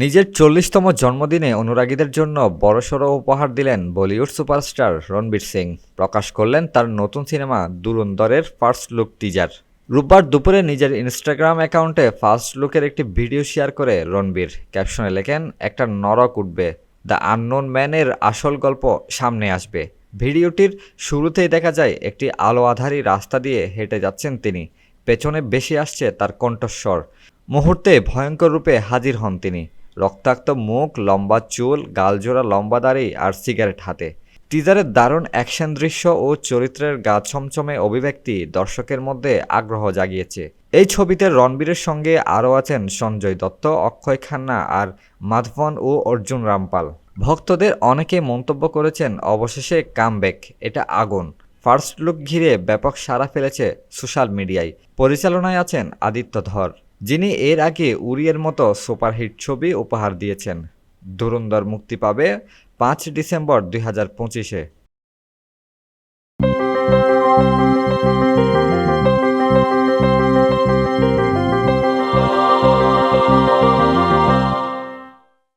নিজের চল্লিশতম জন্মদিনে অনুরাগীদের জন্য বড়সড় উপহার দিলেন বলিউড সুপারস্টার রণবীর সিং। প্রকাশ করলেন তার নতুন সিনেমা দুরন্দরের ফার্স্ট লুক টিজার। রোববার দুপুরে নিজের ইনস্টাগ্রাম অ্যাকাউন্টে ফার্স্ট লুকের একটি ভিডিও শেয়ার করে রণবীর। ক্যাপশনে লেখেন, একটা নরক উঠবে। দ্য আননোন ম্যানের আসল গল্প সামনে আসবে। ভিডিওটির শুরুতেই দেখা যায়, একটি আলো আধারী রাস্তা দিয়ে হেঁটে যাচ্ছেন তিনি। পেছনে বেশি আসছে তার কণ্ঠস্বর। মুহূর্তে ভয়ঙ্কর রূপে হাজির হন তিনি। রক্তাক্ত মুখ, লম্বা চুল, গালজোড়া, লম্বা দাড়ি আর সিগারেট হাতে। টিজারের দারুণ অ্যাকশন দৃশ্য ও চরিত্রের গা ছমছমে অভিব্যক্তি দর্শকের মধ্যে আগ্রহ জাগিয়েছে। এই ছবিতে রণবীরের সঙ্গে আরও আছেন সঞ্জয় দত্ত, অক্ষয় খান্না আর মাধবন ও অর্জুন রামপাল। ভক্তদের অনেকে মন্তব্য করেছেন, অবশেষে কামব্যাক, এটা আগুন। ফার্স্ট লুক ঘিরে ব্যাপক সাড়া ফেলেছে সোশ্যাল মিডিয়ায়। পরিচালনায় আছেন আদিত্য ধর। যিনি এর আগে উড়িয়ের মতো সুপারহিট ছবি উপহার দিয়েছেন। ধুরন্ধর মুক্তি পাবে পাঁচ ডিসেম্বর দুই হাজার পঁচিশে।